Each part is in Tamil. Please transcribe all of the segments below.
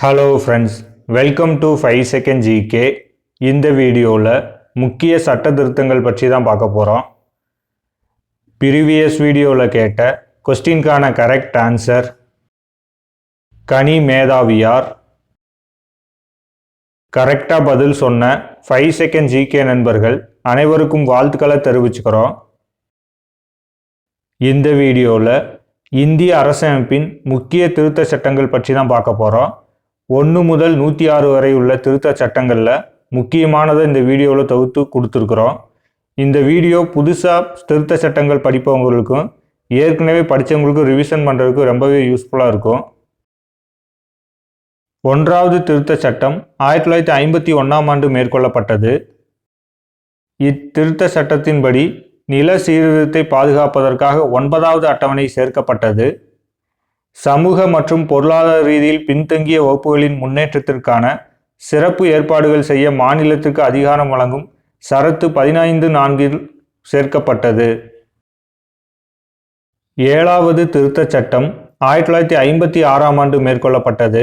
Hello friends welcome to five second GK இந்த வீடியோவில் முக்கிய சட்ட திருத்தங்கள் பற்றி தான் பார்க்க போகிறோம் ப்ரீவியஸ் வீடியோவில் கேட்ட கொஸ்டின்கான கரெக்ட் ஆன்சர் கனி மேதாவியார். கரெக்டாக பதில் சொன்ன ஃபைவ் செகண்ட் ஜிகே நண்பர்கள் அனைவருக்கும் வாழ்த்துக்களை தெரிவிச்சுக்கிறோம். இந்த வீடியோவில் இந்திய அரசமைப்பின் முக்கிய திருத்த சட்டங்கள் பற்றி தான் பார்க்க போகிறோம் ஒன்று முதல் நூற்றி ஆறு வரை உள்ள திருத்த சட்டங்களில் முக்கியமானதை இந்த வீடியோவில் தொகுத்து கொடுத்துருக்குறோம். இந்த வீடியோ புதுசாக திருத்த சட்டங்கள் படிப்பவங்களுக்கும் ஏற்கனவே படித்தவங்களுக்கும் ரிவிஷன் பண்ணுறதுக்கு ரொம்பவே யூஸ்ஃபுல்லாக இருக்கும். ஒன்றாவது திருத்த சட்டம் ஆயிரத்தி தொள்ளாயிரத்தி ஐம்பத்தி ஒன்றாம் ஆண்டு மேற்கொள்ளப்பட்டது. இத்திருத்த சட்டத்தின்படி நில சீர்திருத்தத்தை பாதுகாப்பதற்காக ஒன்பதாவது அட்டவணை சேர்க்கப்பட்டது. சமூக மற்றும் பொருளாதார ரீதியில் பின்தங்கிய வகுப்புகளின் முன்னேற்றத்திற்கான சிறப்பு ஏற்பாடுகள் செய்ய மாநிலத்திற்கு அதிகாரம் வழங்கும் சரத்து பதினைந்து நான்கில் சேர்க்கப்பட்டது. ஏழாவது திருத்தச் சட்டம் ஆயிரத்தி தொள்ளாயிரத்தி ஐம்பத்தி ஆறாம் ஆண்டு மேற்கொள்ளப்பட்டது.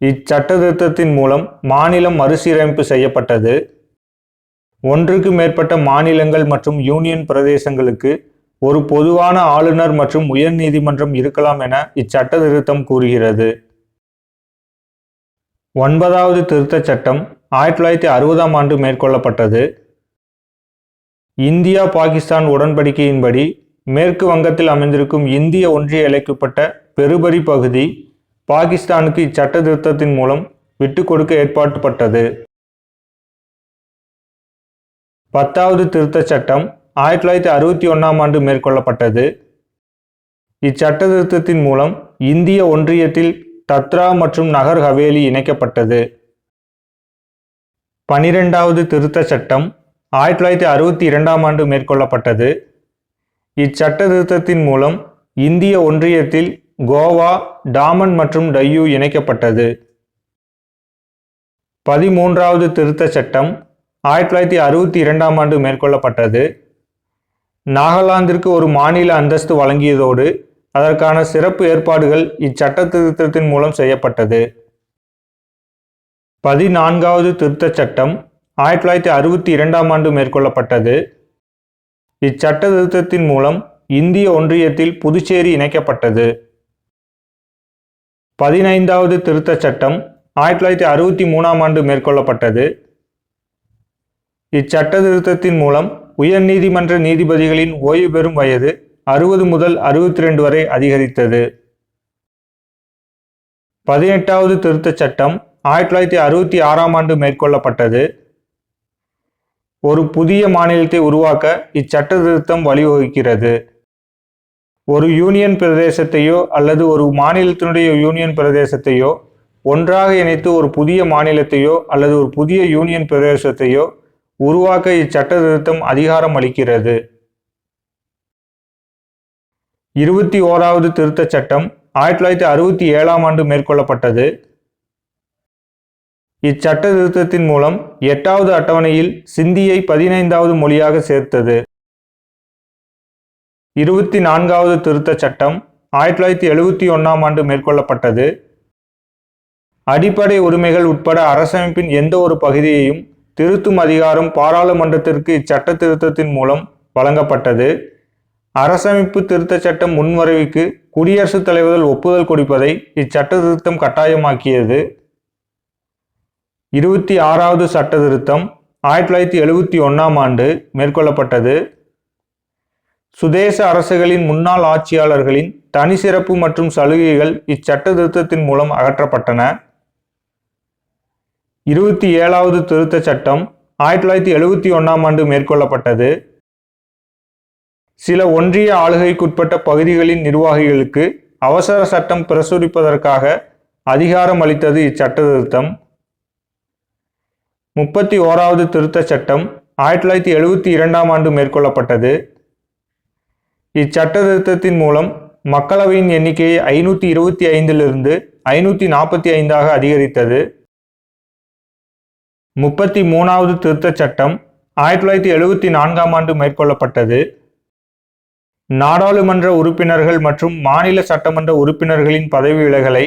இச்சட்ட திருத்தத்தின் மூலம் மாநிலம் மறுசீரமைப்பு செய்யப்பட்டது. ஒன்றுக்கு மேற்பட்ட மாநிலங்கள் மற்றும் யூனியன் பிரதேசங்களுக்கு ஒரு பொதுவான ஆளுநர் மற்றும் உயர்நீதிமன்றம் இருக்கலாம் என இச்சட்ட திருத்தம் கூறுகிறது. ஒன்பதாவது திருத்தச் சட்டம் ஆயிரத்தி தொள்ளாயிரத்தி அறுபதாம் ஆண்டு மேற்கொள்ளப்பட்டது. இந்தியா பாகிஸ்தான் உடன்படிக்கையின்படி மேற்கு வங்கத்தில் அமைந்திருக்கும் இந்திய ஒன்றிய இழைக்கப்பட்ட பெருபரி பகுதி பாகிஸ்தானுக்கு இச்சட்ட திருத்தத்தின் மூலம் விட்டுக் கொடுக்க ஏற்பாட்டுப்பட்டது. பத்தாவது திருத்தச் சட்டம் ஆயிரத்தி தொள்ளாயிரத்தி அறுபத்தி ஒன்றாம் ஆண்டு மேற்கொள்ளப்பட்டது. இச்சட்ட திருத்தத்தின் மூலம் இந்திய ஒன்றியத்தில் தத்ரா மற்றும் நகர் ஹவேலி இணைக்கப்பட்டது. பனிரெண்டாவது திருத்தச் சட்டம் ஆயிரத்தி தொள்ளாயிரத்தி அறுபத்தி இரண்டாம் ஆண்டு மேற்கொள்ளப்பட்டது. இச்சட்ட திருத்தத்தின் மூலம் இந்திய ஒன்றியத்தில் கோவா டாமன் மற்றும் டையூ இணைக்கப்பட்டது. பதிமூன்றாவது திருத்தச் சட்டம் ஆயிரத்தி தொள்ளாயிரத்தி அறுபத்தி இரண்டாம் ஆண்டு மேற்கொள்ளப்பட்டது. நாகாலாந்திற்கு ஒரு மாநில அந்தஸ்து வழங்கியதோடு அதற்கான சிறப்பு ஏற்பாடுகள் இச்சட்ட திருத்தத்தின் மூலம் செய்யப்பட்டது. பதினான்காவது திருத்தச் சட்டம் ஆயிரத்தி தொள்ளாயிரத்தி அறுபத்தி இரண்டாம் ஆண்டு மேற்கொள்ளப்பட்டது. இச்சட்ட திருத்தத்தின் மூலம் இந்திய ஒன்றியத்தில் புதுச்சேரி இணைக்கப்பட்டது. பதினைந்தாவது திருத்தச் சட்டம் ஆயிரத்தி தொள்ளாயிரத்தி அறுபத்தி மூணாம் ஆண்டு மேற்கொள்ளப்பட்டது. இச்சட்ட திருத்தத்தின் மூலம் உயர்நீதிமன்ற நீதிபதிகளின் ஓய்வு பெறும் வயது அறுபது முதல் அறுபத்தி ரெண்டு வரை அதிகரித்தது. பதினெட்டாவது திருத்தச் சட்டம் ஆயிரத்தி தொள்ளாயிரத்தி அறுபத்தி ஆறாம் ஆண்டு மேற்கொள்ளப்பட்டது. ஒரு புதிய மாநிலத்தை உருவாக்க இச்சட்ட திருத்தம் வழிவகுக்கிறது. ஒரு யூனியன் பிரதேசத்தையோ அல்லது ஒரு மாநிலத்தினுடைய யூனியன் பிரதேசத்தையோ ஒன்றாக இணைத்து ஒரு புதிய மாநிலத்தையோ அல்லது ஒரு புதிய யூனியன் பிரதேசத்தையோ உருவாக்க இச்சட்ட திருத்தம் அதிகாரம் அளிக்கிறது. இருபத்தி ஓராவது திருத்தச் சட்டம் ஆயிரத்தி தொள்ளாயிரத்தி அறுபத்தி ஏழாம் ஆண்டு மேற்கொள்ளப்பட்டது. இச்சட்ட திருத்தத்தின் மூலம் எட்டாவது அட்டவணையில் சிந்தியை பதினைந்தாவது மொழியாக சேர்த்தது. இருபத்தி நான்காவது திருத்தச் சட்டம் ஆயிரத்தி தொள்ளாயிரத்தி எழுபத்தி ஒன்றாம் ஆண்டு மேற்கொள்ளப்பட்டது. அடிப்படை உரிமைகள் உட்பட அரசமைப்பின் எந்த ஒரு பகுதியையும் திருத்தும் அதிகாரம் பாராளுமன்றத்திற்கு இச்சட்ட திருத்தத்தின் மூலம் வழங்கப்பட்டது. அரசமைப்பு திருத்த சட்டம் முன்வரைவுக்கு குடியரசுத் தலைவர்கள் ஒப்புதல் கொடுப்பதை இச்சட்ட திருத்தம் கட்டாயமாக்கியது. இருபத்தி ஆறாவது சட்ட திருத்தம் ஆயிரத்தி தொள்ளாயிரத்தி எழுபத்தி ஒன்றாம் ஆண்டு மேற்கொள்ளப்பட்டது. சுதேச அரசுகளின் முன்னாள் ஆட்சியாளர்களின் தனி சிறப்பு மற்றும் சலுகைகள் இச்சட்ட திருத்தத்தின் மூலம் அகற்றப்பட்டன. இருபத்தி ஏழாவது திருத்தச் சட்டம் ஆயிரத்தி தொள்ளாயிரத்தி எழுபத்தி ஒன்றாம் ஆண்டு மேற்கொள்ளப்பட்டது. சில ஒன்றிய ஆளுகைக்குட்பட்ட பகுதிகளின் நிர்வாகிகளுக்கு அவசர சட்டம் பிரசுரிப்பதற்காக அதிகாரம் அளித்தது இச்சட்ட திருத்தம் முப்பத்தி ஓராவது திருத்தச் சட்டம் ஆயிரத்தி தொள்ளாயிரத்தி எழுபத்தி இரண்டாம் ஆண்டு மேற்கொள்ளப்பட்டது. இச்சட்ட திருத்தத்தின் மூலம் மக்களவையின் எண்ணிக்கையை ஐநூற்றி இருபத்தி ஐந்திலிருந்து ஐநூற்றி நாற்பத்தி ஐந்தாக அதிகரித்தது. முப்பத்தி மூணாவது திருத்தச் சட்டம் ஆயிரத்தி தொள்ளாயிரத்தி எழுபத்தி நான்காம் ஆண்டு மேற்கொள்ளப்பட்டது. நாடாளுமன்ற உறுப்பினர்கள் மற்றும் மாநில சட்டமன்ற உறுப்பினர்களின் பதவி விலகலை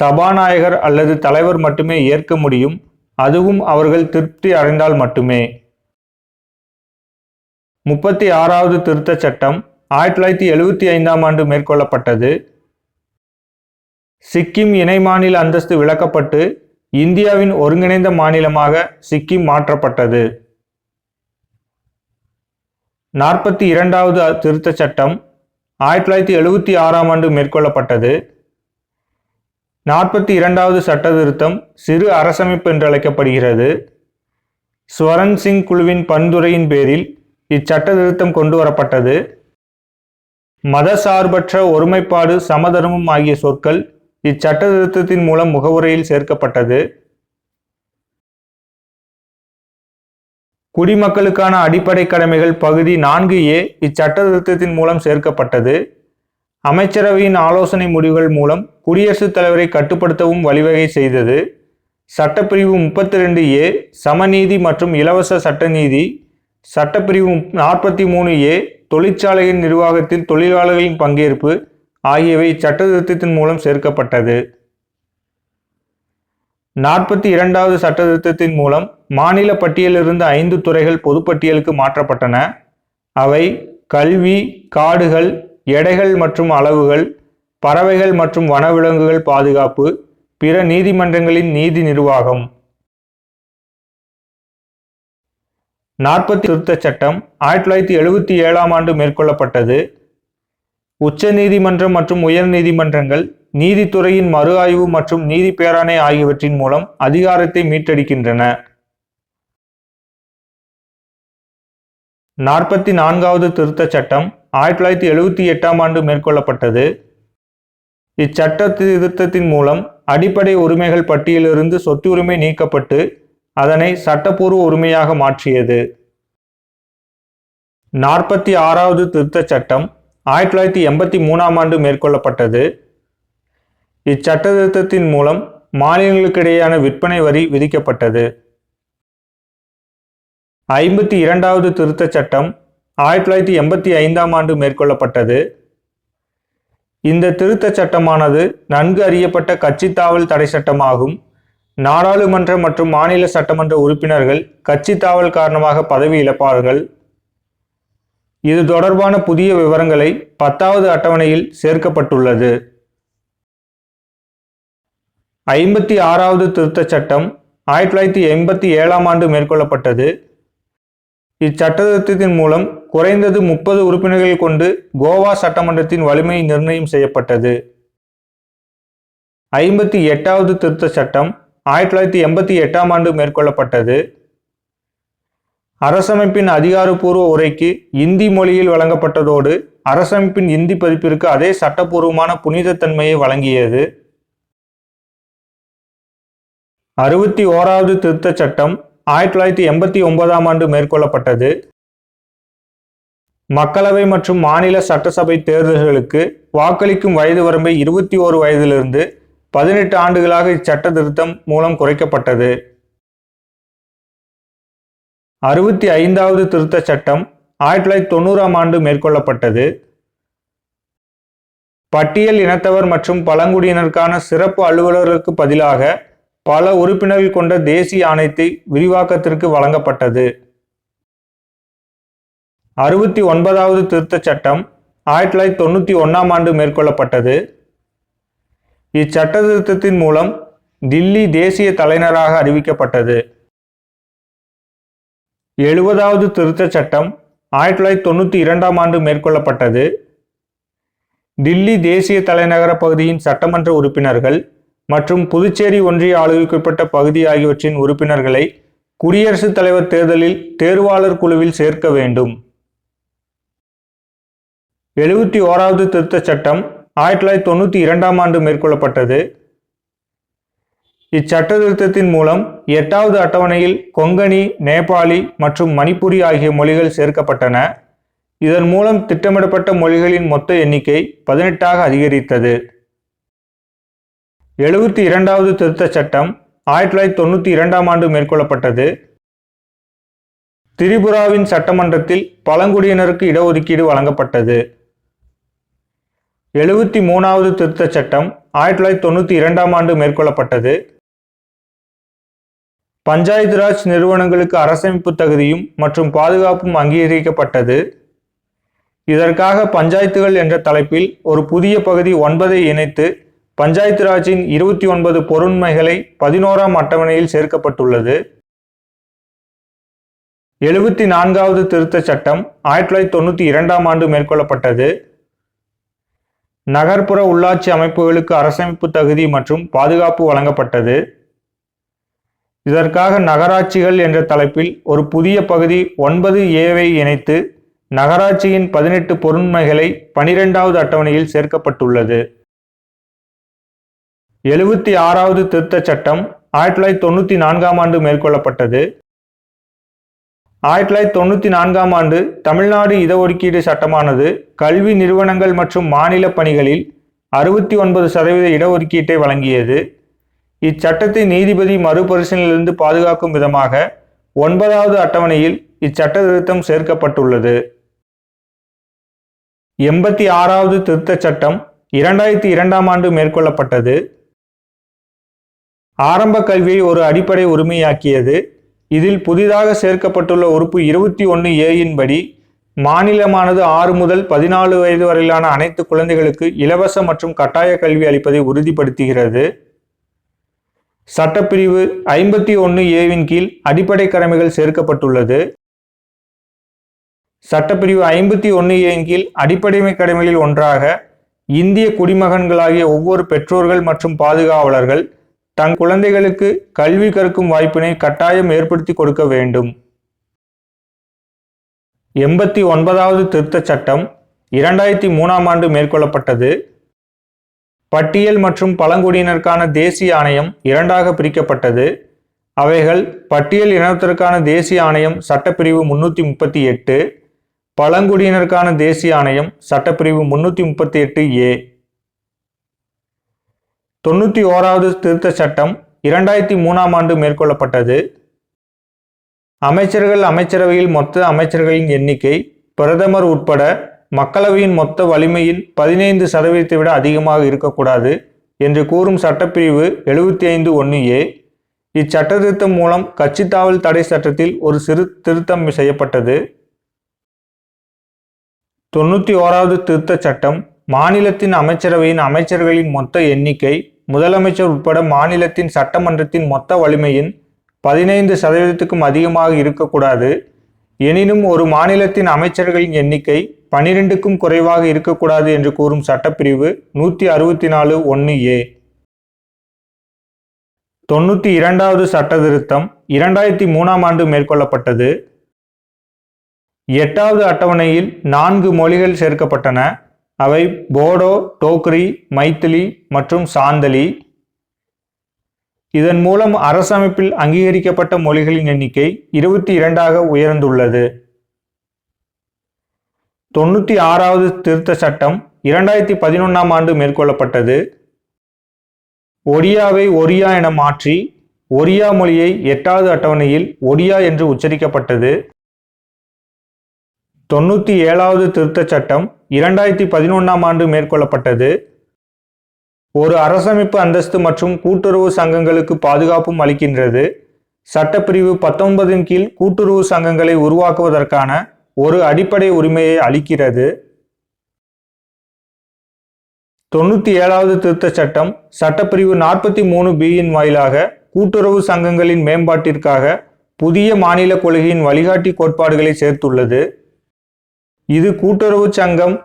சபாநாயகர் அல்லது தலைவர் மட்டுமே ஏற்க முடியும். அதுவும் அவர்கள் திருப்தி அடைந்தால் மட்டுமே. முப்பத்தி ஆறாவது திருத்தச் சட்டம் ஆயிரத்தி தொள்ளாயிரத்தி எழுபத்தி ஐந்தாம் ஆண்டு மேற்கொள்ளப்பட்டது. சிக்கிம் இணை மாநில அந்தஸ்து விலக்கப்பட்டு இந்தியாவின் ஒருங்கிணைந்த மாநிலமாக சிக்கிம் மாற்றப்பட்டது. நாற்பத்தி இரண்டாவது திருத்தச் சட்டம் ஆயிரத்தி தொள்ளாயிரத்தி எழுபத்தி ஆறாம் ஆண்டு மேற்கொள்ளப்பட்டது. நாற்பத்தி இரண்டாவது சட்ட திருத்தம் சிறு அரசமைப்பு என்று அழைக்கப்படுகிறது ஸ்வரன் சிங் குழுவின் பந்துரையின் பேரில் இச்சட்ட திருத்தம் கொண்டு வரப்பட்டது மதசார்பற்ற ஒருமைப்பாடு சமதர்மம் ஆகிய சொற்கள் இச்சட்ட திருத்தத்தின் மூலம் முகவுரையில் சேர்க்கப்பட்டது. குடிமக்களுக்கான அடிப்படை கடமைகள் பகுதி நான்கு ஏ இச்சட்ட திருத்தத்தின் மூலம் சேர்க்கப்பட்டது. அமைச்சரவையின் ஆலோசனை முடிவுகள் மூலம் குடியரசுத் தலைவரை கட்டுப்படுத்தவும் வழிவகை செய்தது. சட்டப்பிரிவு முப்பத்தி ரெண்டு ஏ சமநீதி மற்றும் இலவச சட்டநீதி. சட்டப்பிரிவு நாற்பத்தி மூணு ஏ தொழிற்சாலையின் நிர்வாகத்தில் தொழிலாளர்களின் பங்கேற்பு. ஆகியவை சட்டத்திருத்தத்தின் மூலம் சேர்க்கப்பட்டது. நாற்பத்தி இரண்டாவது சட்டத்திருத்தத்தின் மூலம் மாநில பட்டியலிலிருந்து ஐந்து துறைகள் பொதுப்பட்டியலுக்கு மாற்றப்பட்டன. அவை கல்வி காடுகள் எடைகள் மற்றும் அளவுகள் பறவைகள் மற்றும் வனவிலங்குகள் பாதுகாப்பு பிற நீதிமன்றங்களின் நீதி நிர்வாகம். நாற்பத்தி திருத்த சட்டம் ஆயிரத்தி தொள்ளாயிரத்தி எழுபத்தி ஏழாம் ஆண்டு மேற்கொள்ளப்பட்டது. உச்ச நீதிமன்றம் மற்றும் உயர் நீதிமன்றங்கள் நீதித்துறையின் மறு ஆய்வு மற்றும் நீதி பேராணை ஆகியவற்றின் மூலம் அதிகாரத்தை மீட்டெடுக்கின்றன. நாற்பத்தி நான்காவது திருத்தச் சட்டம் ஆயிரத்தி தொள்ளாயிரத்தி எழுபத்தி எட்டாம் ஆண்டு மேற்கொள்ளப்பட்டது. இச்சட்ட திருத்தத்தின் மூலம் அடிப்படை உரிமைகள் பட்டியலிருந்து சொத்து உரிமை நீக்கப்பட்டு அதனை சட்டப்பூர்வ உரிமையாக மாற்றியது. நாற்பத்தி ஆறாவது திருத்தச் சட்டம் ஆயிரத்தி தொள்ளாயிரத்தி எண்பத்தி மூணாம் ஆண்டு மேற்கொள்ளப்பட்டது. இச்சட்ட திருத்தத்தின் மூலம் மாநிலங்களுக்கிடையேயான விற்பனை வரி விதிக்கப்பட்டது. ஐம்பத்தி இரண்டாவது திருத்தச் சட்டம் ஆயிரத்தி தொள்ளாயிரத்தி எண்பத்தி ஐந்தாம் ஆண்டு மேற்கொள்ளப்பட்டது. இந்த திருத்தச் சட்டமானது நன்கு அறியப்பட்ட கட்சி தாவல் தடை சட்டமாகும். நாடாளுமன்ற மற்றும் மாநில சட்டமன்ற உறுப்பினர்கள் கட்சி தாவல் காரணமாக பதவி இழப்பார்கள். இது தொடர்பான புதிய விவரங்களை பத்தாவது அட்டவணையில் சேர்க்கப்பட்டுள்ளது. ஐம்பத்தி ஆறாவது திருத்தச் சட்டம் ஆயிரத்தி தொள்ளாயிரத்தி எண்பத்தி ஏழாம் ஆண்டு மேற்கொள்ளப்பட்டது. இச்சட்டத்திருத்தத்தின் மூலம் குறைந்தது முப்பது உறுப்பினர்கள் கொண்டு கோவா சட்டமன்றத்தின் வலிமை நிர்ணயம் செய்யப்பட்டது. ஐம்பத்தி எட்டாவது திருத்த சட்டம் ஆயிரத்தி தொள்ளாயிரத்தி எண்பத்தி எட்டாம் ஆண்டு மேற்கொள்ளப்பட்டது. அரசமைப்பின் அதிகாரப்பூர்வ உரைக்கு இந்தி மொழியில் வழங்கப்பட்டதோடு அரசமைப்பின் இந்தி பதிப்பிற்கு அதே சட்டப்பூர்வமான புனிதத்தன்மையை வழங்கியது. அறுபத்தி ஓராவது திருத்தச் சட்டம் ஆயிரத்தி தொள்ளாயிரத்தி எண்பத்தி ஒன்பதாம் ஆண்டு மேற்கொள்ளப்பட்டது. மக்களவை மற்றும் மாநில சட்டசபை தேர்தல்களுக்கு வாக்களிக்கும் வயது வரம்பை இருபத்தி ஓரு வயதிலிருந்து பதினெட்டு ஆண்டுகளாக இச்சட்ட திருத்தம் மூலம் குறைக்கப்பட்டது. அறுபத்தி ஐந்தாவது திருத்தச் சட்டம் ஆயிரத்தி தொள்ளாயிரத்தி தொண்ணூறாம் ஆண்டு மேற்கொள்ளப்பட்டது. பட்டியல் இனத்தவர் மற்றும் பழங்குடியினருக்கான சிறப்பு அலுவலர்களுக்கு பதிலாக பல உறுப்பினர்கள் கொண்ட தேசிய ஆணையத்தை விரிவாக்கத்திற்கு வழங்கப்பட்டது. அறுபத்தி ஒன்பதாவது திருத்தச் சட்டம் ஆயிரத்தி தொள்ளாயிரத்தி தொண்ணூற்றி ஒன்றாம் ஆண்டு மேற்கொள்ளப்பட்டது. இச்சட்ட திருத்தத்தின் மூலம் தில்லி தேசிய தலைநராக அறிவிக்கப்பட்டது. எழுபதாவது திருத்தச் சட்டம் ஆயிரத்தி தொள்ளாயிரத்தி தொண்ணூற்றி இரண்டாம் ஆண்டு மேற்கொள்ளப்பட்டது. தில்லி தேசிய தலைநகர பகுதியின் சட்டமன்ற உறுப்பினர்கள் மற்றும் புதுச்சேரி ஒன்றிய ஆளுகைக்குட்பட்ட பகுதி ஆகியவற்றின் உறுப்பினர்களை குடியரசுத் தலைவர் தேர்தலில் தேர்வாளர் குழுவில் சேர்க்க வேண்டும். எழுபத்தி ஓராவது திருத்தச் சட்டம் ஆயிரத்தி தொள்ளாயிரத்தி தொண்ணூற்றி இரண்டாம் ஆண்டு மேற்கொள்ளப்பட்டது. இச்சட்ட திருத்தத்தின் மூலம் எட்டாவது அட்டவணையில் கொங்கணி நேபாளி மற்றும் மணிப்புரி ஆகிய மொழிகள் சேர்க்கப்பட்டன. இதன் மூலம் திட்டமிடப்பட்ட மொழிகளின் மொத்த எண்ணிக்கை பதினெட்டாக அதிகரித்தது. எழுபத்தி இரண்டாவது திருத்தச் சட்டம் ஆயிரத்தி தொள்ளாயிரத்தி தொண்ணூற்றி இரண்டாம் ஆண்டு மேற்கொள்ளப்பட்டது. திரிபுராவின் சட்டமன்றத்தில் பழங்குடியினருக்கு இடஒதுக்கீடு வழங்கப்பட்டது. எழுபத்தி மூணாவது திருத்தச் சட்டம் ஆயிரத்தி தொள்ளாயிரத்தி தொண்ணூற்றி இரண்டாம் ஆண்டு மேற்கொள்ளப்பட்டது. பஞ்சாயத்து ராஜ் நிறுவனங்களுக்கு அரசமைப்பு தகுதியும் மற்றும் பாதுகாப்பும் அங்கீகரிக்கப்பட்டது. இதற்காக பஞ்சாயத்துகள் என்ற தலைப்பில் ஒரு புதிய பகுதி ஒன்பதை இணைத்து பஞ்சாயத்து ராஜின் இருபத்தி ஒன்பது பொருண்மைகளை பதினோராம் அட்டவணையில் சேர்க்கப்பட்டுள்ளது. எழுபத்தி நான்காவது திருத்தச் சட்டம் ஆயிரத்தி தொள்ளாயிரத்தி தொண்ணூற்றி இரண்டாம் ஆண்டு மேற்கொள்ளப்பட்டது. நகர்ப்புற உள்ளாட்சி அமைப்புகளுக்கு அரசமைப்பு தகுதி மற்றும் பாதுகாப்பு வழங்கப்பட்டது. இதற்காக நகராட்சிகள் என்ற தலைப்பில் ஒரு புதிய பகுதி ஒன்பது ஏவை இணைத்து நகராட்சியின் பதினெட்டு பொருண்மைகளை பனிரெண்டாவது அட்டவணையில் சேர்க்கப்பட்டுள்ளது. எழுபத்தி ஆறாவது திருத்தச் சட்டம் ஆயிரத்தி தொள்ளாயிரத்தி தொண்ணூற்றி நான்காம் ஆண்டு மேற்கொள்ளப்பட்டது. ஆயிரத்தி தொள்ளாயிரத்தி தொண்ணூற்றி நான்காம் ஆண்டு தமிழ்நாடு இடஒதுக்கீடு சட்டமானது கல்வி நிறுவனங்கள் மற்றும் மாநில பணிகளில் அறுபத்தி ஒன்பது சதவீத இடஒதுக்கீட்டை வழங்கியது. இச்சட்டத்தை நீதிபதி மறுபரிசீலனையிலிருந்து பாதுகாக்கும் விதமாக ஒன்பதாவது அட்டவணையில் இச்சட்ட திருத்தம் சேர்க்கப்பட்டுள்ளது. எண்பத்தி ஆறாவது திருத்தச் சட்டம் இரண்டாயிரத்தி இரண்டாம் ஆண்டு மேற்கொள்ளப்பட்டது. ஆரம்ப கல்வியை ஒரு அடிப்படை உரிமையாக்கியது. இதில் புதிதாக சேர்க்கப்பட்டுள்ள உறுப்பு இருபத்தி ஒன்று ஏயின் படி மாநிலமானது ஆறு முதல் பதினாலு வயது வரையிலான அனைத்து குழந்தைகளுக்கு இலவச மற்றும் கட்டாய கல்வி அளிப்பதை உறுதிப்படுத்துகிறது. சட்டப்பிரிவு ஐம்பத்தி ஒன்று ஏவின் கீழ் அடிப்படை கடமைகள் சேர்க்கப்பட்டுள்ளது. சட்டப்பிரிவு ஐம்பத்தி ஒன்று ஏன் கீழ் அடிப்படைமை கடமைகளில் ஒன்றாக இந்திய குடிமகன்களாகிய ஒவ்வொரு பெற்றோர்கள் மற்றும் பாதுகாவலர்கள் தங் குழந்தைகளுக்கு கல்வி கற்கும் வாய்ப்பினை கட்டாயம் ஏற்படுத்தி கொடுக்க வேண்டும். எண்பத்தி ஒன்பதாவது திருத்தச் சட்டம் இரண்டாயிரத்தி மூணாம் ஆண்டு மேற்கொள்ளப்பட்டது. பட்டியல் மற்றும் பழங்குடியினருக்கான தேசிய ஆணையம் இரண்டாக பிரிக்கப்பட்டது. அவைகள் பட்டியல் இனத்திற்கான தேசிய ஆணையம் சட்டப்பிரிவு முன்னூற்றி முப்பத்தி எட்டு பழங்குடியினருக்கான தேசிய ஆணையம் சட்டப்பிரிவு முன்னூற்றி முப்பத்தி எட்டு ஏ. தொண்ணூற்றி ஓராவது திருத்த சட்டம் இரண்டாயிரத்தி மூணாம் ஆண்டு மேற்கொள்ளப்பட்டது. அமைச்சர்கள் அமைச்சரவையில் மொத்த அமைச்சர்களின் எண்ணிக்கை பிரதமர் உட்பட மக்களவையின் மொத்த வலிமையின் பதினைந்து சதவீதத்தை விட அதிகமாக இருக்கக்கூடாது என்று கூறும் சட்டப்பிரிவு எழுபத்தி ஐந்து ஒன்று ஏ. இச்சட்ட திருத்தம் மூலம் கட்சித்தாவல் தடை சட்டத்தில் ஒரு சிறு திருத்தம் செய்யப்பட்டது. தொண்ணூற்றி ஓராவது திருத்த சட்டம் மாநிலத்தின் அமைச்சரவையின் அமைச்சர்களின் மொத்த எண்ணிக்கை முதலமைச்சர் உட்பட மாநிலத்தின் சட்டமன்றத்தின் மொத்த வலிமையின் பதினைந்து சதவீதத்துக்கும் அதிகமாக இருக்கக்கூடாது. எனினும் ஒரு மாநிலத்தின் அமைச்சர்களின் எண்ணிக்கை பனிரெண்டுக்கும் குறைவாக இருக்கக்கூடாது என்று கூறும் சட்டப்பிரிவு நூற்றி அறுபத்தி நாலு ஒன்று ஏ. தொண்ணூற்றி இரண்டாவது சட்ட திருத்தம் இரண்டாயிரத்தி மூணாம் ஆண்டு மேற்கொள்ளப்பட்டது. எட்டாவது அட்டவணையில் நான்கு மொழிகள் சேர்க்கப்பட்டன. அவை போடோ டோக்ரி மைத்திலி மற்றும் சாந்தலி. இதன் மூலம் அரசமைப்பில் அங்கீகரிக்கப்பட்ட மொழிகளின் எண்ணிக்கை இருபத்தி இரண்டாக உயர்ந்துள்ளது. தொண்ணூற்றி ஆறாவது திருத்த சட்டம் இரண்டாயிரத்தி பதினொன்றாம் ஆண்டு மேற்கொள்ளப்பட்டது. ஒடியாவை ஒரியா என மாற்றி ஒரியா மொழியை எட்டாவது அட்டவணையில் ஒடியா என்று உச்சரிக்கப்பட்டது. தொண்ணூற்றி ஏழாவது திருத்தச் சட்டம் இரண்டாயிரத்தி பதினொன்றாம் ஆண்டு மேற்கொள்ளப்பட்டது. ஒரு அரசமைப்பு அந்தஸ்து மற்றும் கூட்டுறவு சங்கங்களுக்கு பாதுகாப்பும் அளிக்கின்றது. சட்டப்பிரிவு பத்தொன்பதின் கீழ் கூட்டுறவு சங்கங்களை உருவாக்குவதற்கான ஒரு அடிப்படை உரிமையை அளிக்கிறது. தொண்ணூற்றி ஏழாவது திருத்தச் சட்டம் சட்டப்பிரிவு நாற்பத்தி மூணு பியின் வாயிலாக கூட்டுறவு சங்கங்களின் மேம்பாட்டிற்காக புதிய மாநில கொள்கையின் வழிகாட்டி கோட்பாடுகளை சேர்த்துள்ளது. இது கூட்டுறவு சங்கம்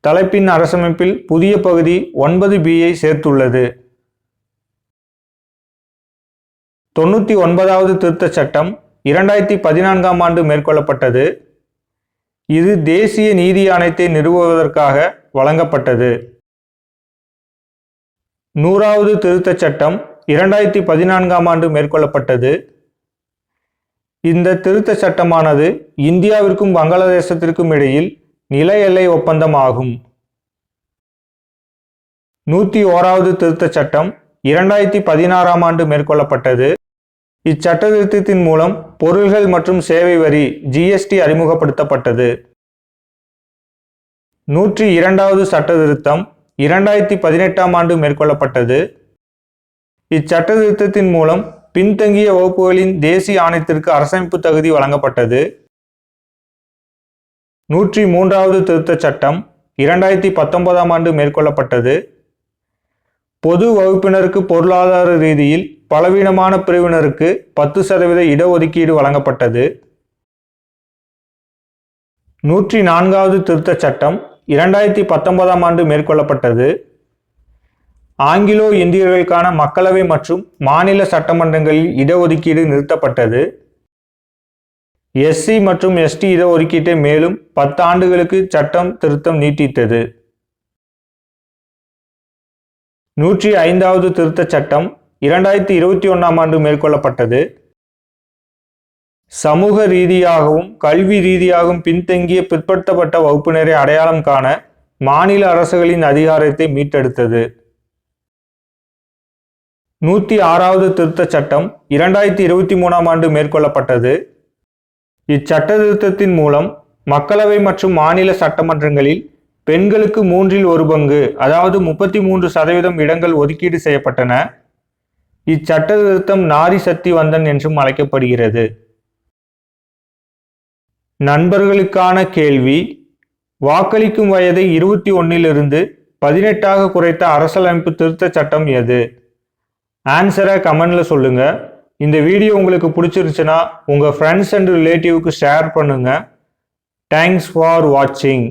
தலைப்பின் அரசமைப்பில் புதிய பகுதி ஒன்பது பியை சேர்த்துள்ளது. தொண்ணூற்றி ஒன்பதாவது திருத்தச் சட்டம் இரண்டாயிரத்தி பதினான்காம் ஆண்டு மேற்கொள்ளப்பட்டது. இது தேசிய நீதி ஆணையத்தை நிறுவுவதற்காக வழங்கப்பட்டது. நூறாவது திருத்தச் சட்டம் இரண்டாயிரத்தி பதினான்காம் ஆண்டு மேற்கொள்ளப்பட்டது. இந்த திருத்த சட்டமானது இந்தியாவிற்கும் வங்காளதேசத்திற்கும் இடையில் நில எல்லை ஒப்பந்தம் ஆகும். நூற்றி ஓராவது திருத்தச் சட்டம் இரண்டாயிரத்தி பதினாறாம் ஆண்டு மேற்கொள்ளப்பட்டது. இச்சட்ட திருத்தத்தின் மூலம் பொருள்கள் மற்றும் சேவை வரி ஜிஎஸ்டி அறிமுகப்படுத்தப்பட்டது. நூற்றி இரண்டாவது சட்ட திருத்தம் இரண்டாயிரத்தி பதினெட்டாம் ஆண்டு மேற்கொள்ளப்பட்டது. இச்சட்ட திருத்தத்தின் மூலம் பின்தங்கிய வகுப்புகளின் தேசிய ஆணையத்திற்கு அரசமைப்பு தகுதி வழங்கப்பட்டது. நூற்றி மூன்றாவது திருத்தச் சட்டம் இரண்டாயிரத்தி பத்தொன்பதாம் ஆண்டு மேற்கொள்ளப்பட்டது. பொது வகுப்பினருக்கு பொருளாதார ரீதியில் பலவீனமான பிரிவினருக்கு பத்து சதவீத இடஒதுக்கீடு வழங்கப்பட்டது. நூற்றி நான்காவது திருத்தச் சட்டம் இரண்டாயிரத்தி பத்தொன்பதாம் ஆண்டு மேற்கொள்ளப்பட்டது. ஆங்கிலோ இந்தியர்களுக்கான மக்களவை மற்றும் மாநில சட்டமன்றங்களில் இடஒதுக்கீடு நிறுத்தப்பட்டது. எஸ்சி மற்றும் எஸ்டி இடஒதுக்கீட்டை மேலும் பத்து ஆண்டுகளுக்கு சட்டம் திருத்தம் நீட்டித்தது. நூற்றி ஐந்தாவது திருத்தச் சட்டம் இரண்டாயிரத்தி இருபத்தி ஒன்றாம் ஆண்டு மேற்கொள்ளப்பட்டது. சமூக ரீதியாகவும் கல்வி ரீதியாகவும் பின்தங்கிய பிற்படுத்தப்பட்ட வகுப்பினரை அடையாளம் காண மாநில அரசுகளின் அதிகாரத்தை மீட்டெடுத்தது. நூற்றி ஆறாவது திருத்தச் சட்டம் இரண்டாயிரத்தி இருபத்தி மூணாம் ஆண்டு மேற்கொள்ளப்பட்டது. இச்சட்ட திருத்தத்தின் மூலம் மக்களவை மற்றும் மாநில சட்டமன்றங்களில் பெண்களுக்கு மூன்றில் ஒரு பங்கு அதாவது முப்பத்தி மூன்று சதவீதம் இடங்கள் ஒதுக்கீடு செய்யப்பட்டன. இச்சட்ட திருத்தம் நாரி சக்தி வந்தன் என்றும் அழைக்கப்படுகிறது. நண்பர்களுக்கான கேள்வி வாக்களிக்கும் வயதை இருபத்தி ஒன்னிலிருந்து பதினெட்டாக குறைத்த அரசியலமைப்பு திருத்த சட்டம் எது? ஆன்சரை கமெண்ட்ல சொல்லுங்க. இந்த வீடியோ உங்களுக்கு பிடிச்சிருச்சுன்னா உங்கள் ஃப்ரெண்ட்ஸ் அண்ட் ரிலேட்டிவ்க்கு ஷேர் பண்ணுங்கள் தேங்க்ஸ் ஃபார் வாட்சிங்